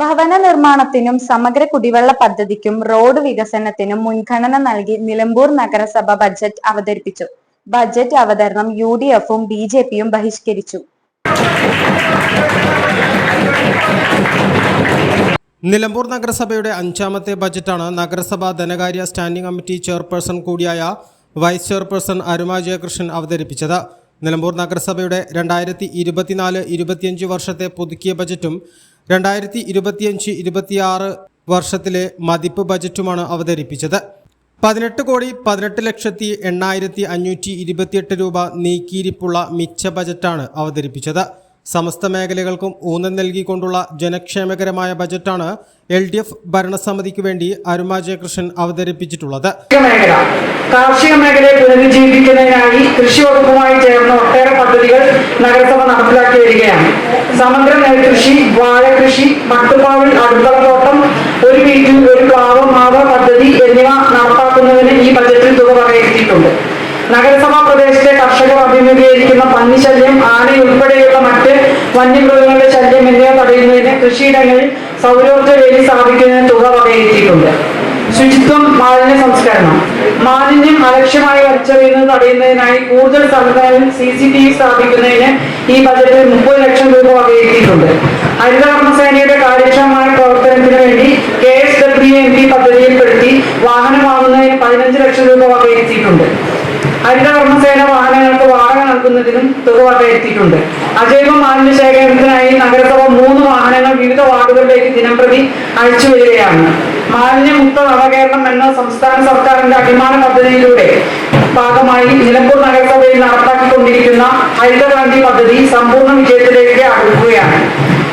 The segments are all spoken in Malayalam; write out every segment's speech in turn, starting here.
ഭവന നിർമ്മാണത്തിനും സമഗ്ര കുടിവെള്ള പദ്ധതിക്കും റോഡ് വികസനത്തിനും മുൻഗണന നൽകി നിലമ്പൂർ നഗരസഭ ബജറ്റ് അവതരിപ്പിച്ചു. ബജറ്റ് അവതരണം യു ഡി എഫും ബി ജെ പിയും ബഹിഷ്കരിച്ചു. നിലമ്പൂർ നഗരസഭയുടെ അഞ്ചാമത്തെ ബജറ്റാണ് നഗരസഭ ധനകാര്യ സ്റ്റാൻഡിംഗ് കമ്മിറ്റി ചെയർപേഴ്സൺ കൂടിയായ വൈസ് ചെയർപേഴ്സൺ അരുമ ജയകൃഷ്ണൻ അവതരിപ്പിച്ചത്. നിലമ്പൂർ നഗരസഭയുടെ രണ്ടായിരത്തി ഇരുപത്തിനാല് ഇരുപത്തിയഞ്ച് വർഷത്തെ പുതുക്കിയ ബജറ്റും രണ്ടായിരത്തി ഇരുപത്തിയഞ്ച് ഇരുപത്തിയാറ് വർഷത്തിലെ മതിപ്പ് ബജറ്റുമാണ് അവതരിപ്പിച്ചത്. പതിനെട്ട് കോടി പതിനെട്ട് ലക്ഷത്തി എണ്ണായിരത്തി അഞ്ഞൂറ്റി ഇരുപത്തിയെട്ട് രൂപ നീക്കിയിരിപ്പുള്ള മിച്ച ബജറ്റാണ് അവതരിപ്പിച്ചത്. സമസ്ത മേഖലകൾക്കും ഊന്നൽ നൽകിക്കൊണ്ടുള്ള ജനക്ഷേമകരമായ ബജറ്റാണ് എൽ ഡി എഫ് ഭരണസമിതിക്ക് വേണ്ടി അരുമ ജയകൃഷ്ണൻ അവതരിപ്പിച്ചിട്ടുള്ളത്. കാർഷിക മേഖലയെ പുനരുജ്ജീവിക്കുന്നതിനായി കൃഷി വകുപ്പുമായി ചേർന്ന് ഒട്ടേറെ പദ്ധതികൾ നഗരസഭ നടപ്പിലാക്കി വരികയാണ് സമഗ്ര നെൽകൃഷി വാഴകൃഷി മട്ടുപ്പാവിൽ അടുക്കളത്തോട്ടം ഒരു വീട്ടിൽ ഒരു പ്ലാവ് മാവ് പദ്ധതി എന്നിവ നടപ്പാക്കുന്നതിന് ഈ ബജറ്റിൽ തുക വകയിരുത്തിയിട്ടുണ്ട്. നഗരസഭാ പ്രദേശത്തെ കർഷകർ അഭിമുഖീകരിക്കുന്ന പന്നിശല്യം ആനയുൾപ്പെടെയുള്ള മറ്റ് വന്യമൃഗങ്ങളുടെ ശല്യം എന്നിവ തടയുന്നതിന് കൃഷിയിടങ്ങളിൽ സൗരോർജ വേലി സ്ഥാപിക്കുന്നതിന് തുക വകയിരുത്തിയിട്ടുണ്ട്. ശുചിത്വം മാലിന്യ സംസ്കരണം. മാലിന്യം അലക്ഷ്യമായി വലിച്ചെറിയുന്നത് തടയുന്നതിനായി കൂടുതൽ സംവിധാനം സി സി ടി വി സ്ഥാപിക്കുന്നതിന് ഈ ബജറ്റിൽ മുപ്പത് ലക്ഷം രൂപ വകയിരുത്തിയിട്ടുണ്ട്. ഹരിതകർമ്മസേനയുടെ കാര്യക്ഷമമായ പ്രവർത്തനത്തിന് വേണ്ടി K S W M P പദ്ധതിയിൽപ്പെടുത്തി വാഹനം വാങ്ങുന്നതിന് പതിനഞ്ച് ലക്ഷം രൂപ വകയിരുത്തിയിട്ടുണ്ട്. ഹരിതകർമ്മസേന വാഹനങ്ങൾക്ക് വാടക നൽകുന്നതിനും തുക വകയിരുത്തിയിട്ടുണ്ട്. അജൈവ മാലിന്യ ശേഖരണത്തിനായി നഗരസഭ മൂന്ന് വാഹനങ്ങൾ വിവിധ വാർഡുകളിലേക്ക് ദിനംപ്രതി അയച്ചു വരികയാണ്. മാലിന്യമുക്ത നവകേരളം എന്ന സംസ്ഥാന സർക്കാരിന്റെ അഭിമാന പദ്ധതിയിലൂടെ ഭാഗമായി നിലമ്പൂർ നഗരസഭയിൽ നടപ്പാക്കിക്കൊണ്ടിരിക്കുന്ന ഹരിതക്രാന്തി പദ്ധതി സമ്പൂർണ വിജയത്തിലേക്ക് അടുക്കുകയാണ്.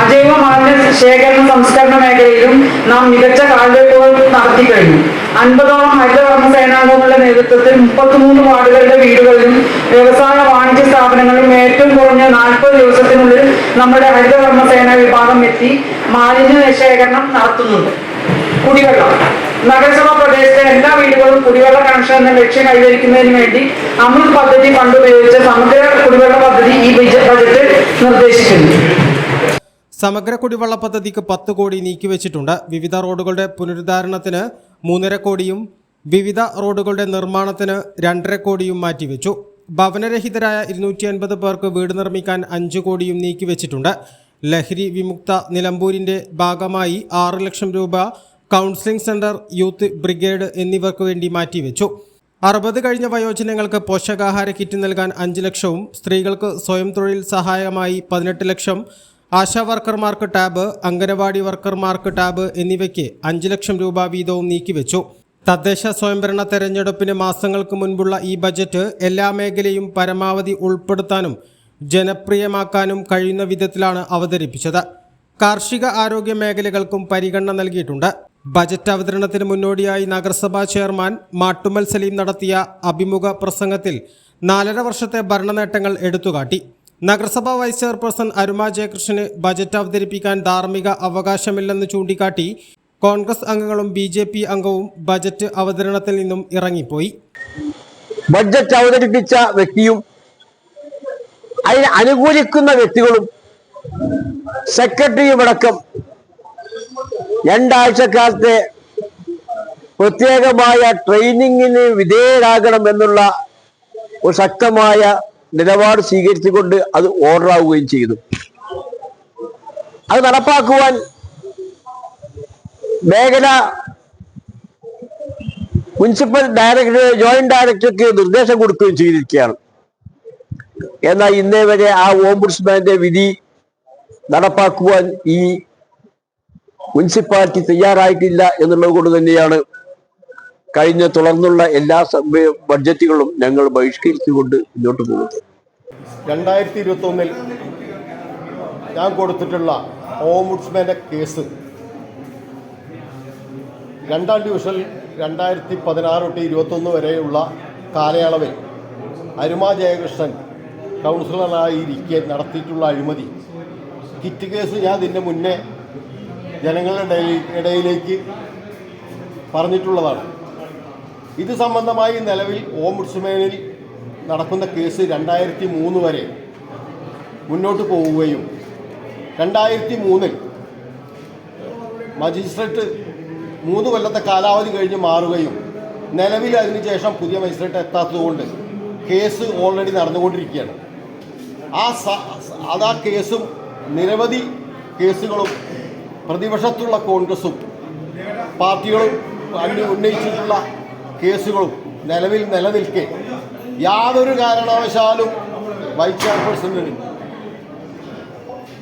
അജൈവ മാലിന്യ ശേഖരണ സംസ്കരണ മേഖലയിലും നാം മികച്ച കാൽവെപ്പുകൾ നടത്തി കഴിഞ്ഞു. അൻപതോളം ഹരിതകർമ്മ സേനാംഗങ്ങളുടെ നേതൃത്വത്തിൽ മുപ്പത്തിമൂന്ന് വാർഡുകളുടെ വീടുകളിലും വ്യവസായ വാണിജ്യ സ്ഥാപനങ്ങളിലും ഏറ്റവും കുറഞ്ഞ നാൽപ്പത് ദിവസത്തിനുള്ളിൽ നമ്മുടെ ഹരിതകർമ്മ സേനാ വിഭാഗം എത്തി മാലിന്യ ശേഖരണം നടത്തുന്നുണ്ട്. കുടിവെള്ളം. നഗരസഭാ പ്രദേശത്തെ എല്ലാ വീടുകളും കുടിവെള്ള കണക്ഷൻ എന്ന ലക്ഷ്യം കൈവരിക്കുന്നതിന് വേണ്ടി അമൃത് പദ്ധതി ഫണ്ട് സമഗ്ര കുടിവെള്ള പദ്ധതി ഈ ബജ- ബജറ്റിൽ നിർദ്ദേശിക്കുന്നു. സമഗ്ര കുടിവെള്ള പദ്ധതിക്ക് പത്ത് കോടി നീക്കിവെച്ചിട്ടുണ്ട്. വിവിധ റോഡുകളുടെ പുനരുദ്ധാരണത്തിന് മൂന്നര കോടിയും വിവിധ റോഡുകളുടെ നിർമ്മാണത്തിന് രണ്ടര കോടിയും മാറ്റിവെച്ചു. ഭവനരഹിതരായ ഇരുന്നൂറ്റി അൻപത് പേർക്ക് വീട് നിർമ്മിക്കാൻ അഞ്ച് കോടിയും നീക്കിവെച്ചിട്ടുണ്ട്. ലഹരി വിമുക്ത നിലമ്പൂരിന്റെ ഭാഗമായി ആറ് ലക്ഷം രൂപ കൗൺസിലിംഗ് സെന്റർ യൂത്ത് ബ്രിഗേഡ് എന്നിവർക്ക് വേണ്ടി മാറ്റിവെച്ചു. അറുപത് കഴിഞ്ഞ വയോജനങ്ങൾക്ക് പോഷകാഹാര കിറ്റ് നൽകാൻ അഞ്ച് ലക്ഷവും സ്ത്രീകൾക്ക് സ്വയം തൊഴിൽ സഹായമായി പതിനെട്ട് ലക്ഷം ആശാ വർക്കർമാർക്ക് ടാബ് അംഗനവാടി വർക്കർമാർക്ക് ടാബ് എന്നിവയ്ക്ക് അഞ്ച് ലക്ഷം രൂപ വീതവും നീക്കിവെച്ചു. തദ്ദേശ സ്വയംഭരണ തെരഞ്ഞെടുപ്പിന് മാസങ്ങൾക്ക് മുൻപുള്ള ഈ ബജറ്റ് എല്ലാ മേഖലയും പരമാവധി ഉൾപ്പെടുത്താനും ജനപ്രിയമാക്കാനും കഴിയുന്ന വിധത്തിലാണ് അവതരിപ്പിച്ചത്. കാർഷിക ആരോഗ്യ മേഖലകൾക്കും പരിഗണന നൽകിയിട്ടുണ്ട്. ബജറ്റ് അവതരണത്തിന് മുന്നോടിയായി നഗരസഭാ ചെയർമാൻ മാട്ടുമൽ സലീം നടത്തിയ അഭിമുഖ പ്രസംഗത്തിൽ നാലര വർഷത്തെ ഭരണ നേട്ടങ്ങൾ എടുത്തുകാട്ടി. നഗരസഭാ വൈസ് ചെയർപേഴ്സൺ അരുമാ ജയകൃഷ്ണന് ബജറ്റ് അവതരിപ്പിക്കാൻ ധാർമ്മിക അവകാശമില്ലെന്ന് ചൂണ്ടിക്കാട്ടി കോൺഗ്രസ് അംഗങ്ങളും ബി ജെ പി അംഗവും ബജറ്റ് അവതരണത്തിൽ നിന്നും ഇറങ്ങിപ്പോയി. ബഡ്ജറ്റ് അവതരിപ്പിച്ച വ്യക്തിയും അതിനെ അനുകൂലിക്കുന്ന വ്യക്തികളും സെക്രട്ടറിയും അടക്കം രണ്ടാഴ്ചക്കാലത്തെ പ്രത്യേകമായ ട്രെയിനിങ്ങിന് വിധേയരാകണം എന്നുള്ള ഒരു ശക്തമായ നിലപാട് സ്വീകരിച്ചുകൊണ്ട് അത് ഓർഡറാവുകയും ചെയ്തു. അത് നടപ്പാക്കുവാൻ മേഖല മുനിസിപ്പൽ ഡയറക്ടർ ജോയിന്റ് ഡയറക്ടർക്ക് നിർദ്ദേശം കൊടുക്കുകയും ചെയ്തിരിക്കുകയാണ്. എന്നാൽ ഇന്നേ വരെ ആ ഓംബുഡ്സ്മാന്റെ വിധി നടപ്പാക്കുവാൻ ഈ മുനിസിപ്പാലിറ്റി തയ്യാറായിട്ടില്ല എന്നുള്ളത് കൊണ്ട് തന്നെയാണ് കഴിഞ്ഞ തുടർന്നുള്ള എല്ലാ ബഡ്ജറ്റുകളും ഞങ്ങൾ ബഹിഷ്കരിച്ചുകൊണ്ട് മുന്നോട്ട് പോകുന്നത്. രണ്ടായിരത്തി ഇരുപത്തി ഒന്നിൽ ഞാൻ കൊടുത്തിട്ടുള്ള ഓംബുഡ്സ്മാന്റെ കേസ് രണ്ടാം ഡിവിഷൻ രണ്ടായിരത്തി പതിനാറ് തൊട്ട് ഇരുപത്തൊന്ന് വരെയുള്ള കാലയളവിൽ അരുമ ജയകൃഷ്ണൻ കൗൺസിലറായിരിക്കെ നടത്തിയിട്ടുള്ള അഴിമതി. കിറ്റ് കേസ് ഞാൻ ഇതിന്റെ മുന്നേ ജനങ്ങളുടെ ഇടയിലേക്ക് പറഞ്ഞിട്ടുള്ളതാണ്. ഇത് സംബന്ധമായി നിലവിൽ ഓംബുഡ്സ്മാനിൽ നടക്കുന്ന കേസ് രണ്ടായിരത്തി മൂന്ന് വരെ മുന്നോട്ട് പോവുകയും രണ്ടായിരത്തി മൂന്നിൽ മജിസ്ട്രേറ്റ് മൂന്ന് കൊല്ലത്തെ കാലാവധി കഴിഞ്ഞ് മാറുകയും നിലവിൽ അതിനുശേഷം പുതിയ മജിസ്ട്രേറ്റ് എത്താത്തതുകൊണ്ട് കേസ് ഓൾറെഡി നടന്നുകൊണ്ടിരിക്കുകയാണ്. ആ അത് ആ കേസും നിരവധി കേസുകളും പ്രതിപക്ഷത്തുള്ള കോൺഗ്രസും പാർട്ടികളും അന്യ ഉന്നയിച്ചിട്ടുള്ള കേസുകളും നിലവിൽ നിലനിൽക്കെ യാതൊരു കാരണവശാലും വൈസ് ചെയർപേഴ്സണിന്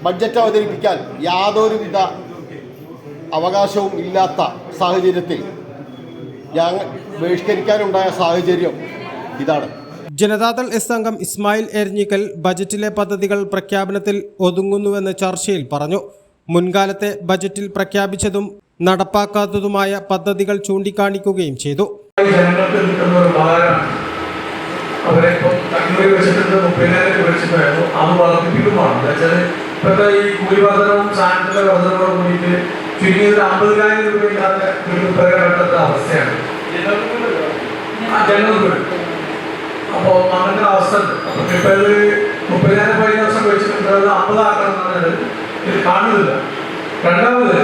ബഡ്ജറ്റ് അവതരിപ്പിക്കാൻ യാതൊരുവിധ അവകാശവും ഇല്ലാത്ത സാഹചര്യത്തിൽ ഞങ്ങൾ ബഹിഷ്കരിക്കാനുണ്ടായ സാഹചര്യം ഇതാണ്. ജനതാദൾ എസ് അംഗം ഇസ്മായിൽ എരഞ്ഞിക്കൽ ബജറ്റിലെ പദ്ധതികൾ പ്രഖ്യാപനത്തിൽ ഒതുങ്ങുന്നുവെന്ന് ചർച്ചയിൽ പറഞ്ഞു. മുൻകാലത്തെ ബജറ്റിൽ പ്രഖ്യാപിച്ചതും നടപ്പാക്കാത്തതുമായ പദ്ധതികൾ ചൂണ്ടിക്കാണിക്കുകയും ചെയ്തു. ജനങ്ങൾക്ക് കിട്ടുന്ന ഒരു ഉപകാരമാണ് അവരെ ഇപ്പം കണ്ണൂരിൽ വെച്ചിട്ടുണ്ട് മുപ്പതിനായിരം വെച്ചിട്ടായിരുന്നു അത് വർദ്ധിപ്പിക്കുമ്പോൾ എന്താ വെച്ചാൽ ഇപ്പോഴത്തെ ഈ അപ്പോൾ അങ്ങനത്തെ അവസ്ഥ ഉണ്ട്. ഇത് മുപ്പതിനായിരം പതിനഞ്ച് വർഷം വെച്ചിട്ടുണ്ട്. അത് അമ്പതാക്കണം എന്നുള്ളത് കാണുന്നില്ല. രണ്ടാമത്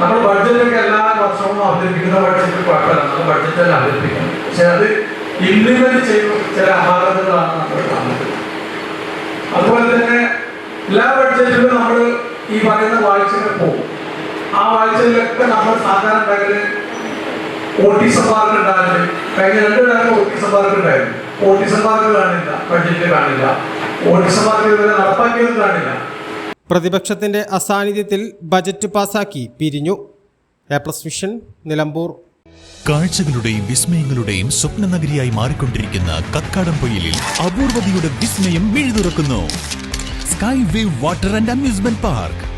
നമ്മൾ ബഡ്ജറ്റൊക്കെ എല്ലാ വർഷവും അവതരിപ്പിക്കുന്ന ബഡ്ജറ്റ് കുഴപ്പമില്ല നമ്മൾ ബഡ്ജറ്റ് അവതരിപ്പിക്കണം പക്ഷെ അത് ഇംപ്ലിമെന്റ് ചെയ്യുന്ന ചില അപാകതകളാണ് നമ്മൾ കാണുന്നത്. അതുപോലെ തന്നെ എല്ലാ ബഡ്ജറ്റിലും നമ്മൾ ഈ പറയുന്ന വാഴ്ചകൾ പോകും. ആ വാഴ്ചയിലൊക്കെ നമ്മൾ സാധാരണ ഉണ്ടാകൽ ഓട്ടീസം പാർക്ക് ഉണ്ടാകൽ കഴിഞ്ഞ രണ്ട് കാലം ഓട്ടീസം പാർക്ക് ഉണ്ടായിരുന്നു. ഓട്ടീസം പാർക്ക് കാണില്ല ബഡ്ജറ്റിൽ കാണില്ല. ഓട്ടീസം പാർക്ക് ഇതുവരെ കാണില്ല. പ്രതിപക്ഷത്തിന്റെ അസാന്നിധ്യത്തിൽ ബജറ്റ് പാസാക്കി പിരിഞ്ഞു. A plus Nilambur. കാഴ്ചകളുടെയും വിസ്മയങ്ങളുടെയും സ്വപ്ന നഗരിയായി മാറിക്കൊണ്ടിരിക്കുന്ന കക്കാടംപൊയിലിൽ അപൂർവതയുടെ വിസ്മയം മിഴുതുറക്കുന്നു. Sky Wave Water and Amusement Park.